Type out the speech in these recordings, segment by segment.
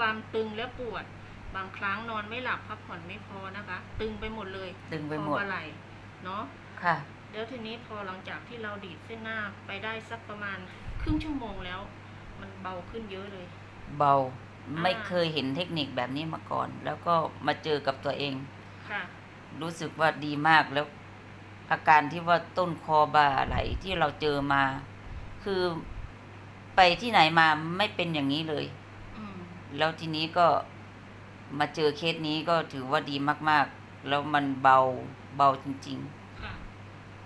ความตึงและปวด บางครั้งนอนไม่หลับพักผ่อนไม่พอนะคะ ตึงไปหมดเลยตึงไปหมคอดบ่าไหล่เนาะค่ะ แล้วทีนี้พอหลังจากที่เราดีดเส้นหน้าไปได้สักประมาณครึ่งชั่วโมงแล้ว มันเบาขึ้นเยอะเลย เบาอ่าไม่เคยเห็นเทคนิคแบบนี้มาก่อน แล้วก็มาเจอกับตัวเองค่ะ รู้สึกว่าดีมากแล้ว อาการที่ว่าต้นคอบ่าไหลที่เราเจอมา คือไปที่ไหนมาไม่เป็นอย่างนี้เลยอืม แล้วทีนี้ก็มาเจอเคสนี้ก็ถือว่าดีมาก ๆ แล้วมันเบาเบาจริง ค่ะ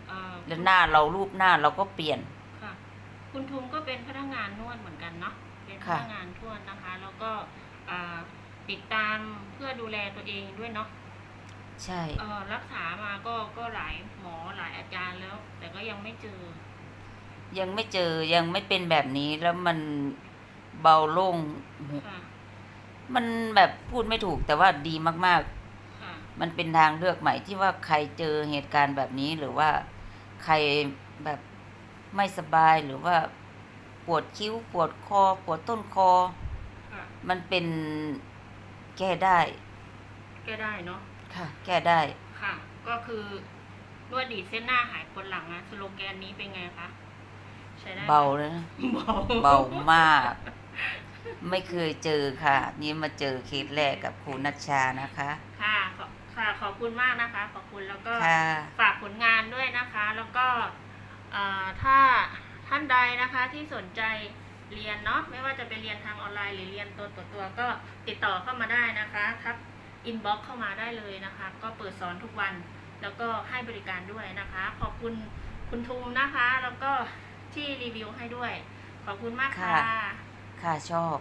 เอ่อๆ แล้วหน้าเรารูปหน้าเราก็เปลี่ยน ค่ะ คุณทุมก็เป็นพนักงานนวดเหมือนกันเนาะ เป็นพค่ะ นักงานนวดนะคะ แล้วก็อ่าติดตามเพื่อดูแลตัวเองด้วยเนาะ ใช่ เอ่อรักษามาก็ก็หลายหมอหลายอาจารย์แล้ว แต่ก็ยังไม่เจอ ยังไม่เจอยังไม่เป็นแบบนี้แล้วมันเบาโล่งค่ะ มันแบบพูดไม่ถูกแต่ว่าดีมากค่ะๆมันเป็นทางเลือกใหม่ที่ว่าใครเจอเหตุการณ์แบบนี้หรือว่าใครแบบไม่สบายหรือว่าปวดคิ้วปวดคอปวดต้นคอค่ะมันเป็นแก้ได้ แก้ได้เนาะค่ะ แก้ได้ค่ะ ก็คือนวดดีดเส้นหน้าหายปวดหลังนะสโลแกนนี้เป็นไงคะใช้ได้ไหมเบาเลยนะเบาเบามาก ไม่เคยเจอค่ะ นี่มาเจอเคสแรกกับครูนัชชานะคะ ค่ะขอค่ะขอบคุณมากนะคะ ขอบคุณแล้วก็ค่ะ ฝากผลงานด้วยนะคะ แล้วก็เอ่อถ้าท่านใดนะคะที่สนใจเรียนเนาะไม่ว่าจะเป็นเรียนทางออนไลน์หรือเรียนตัวต่อตัวก็ติดต่อเข้ามาได้นะคะทักอินบ็อกเข้ามาได้เลยนะคะ ก็เปิดสอนทุกวัน แล้วก็ให้บริการด้วยนะคะ ขอบคุณคุณทุมนะคะ แล้วก็ที่รีวิวให้ด้วย ขอบคุณมากค่ะ ค่ะ ค่ะชอบ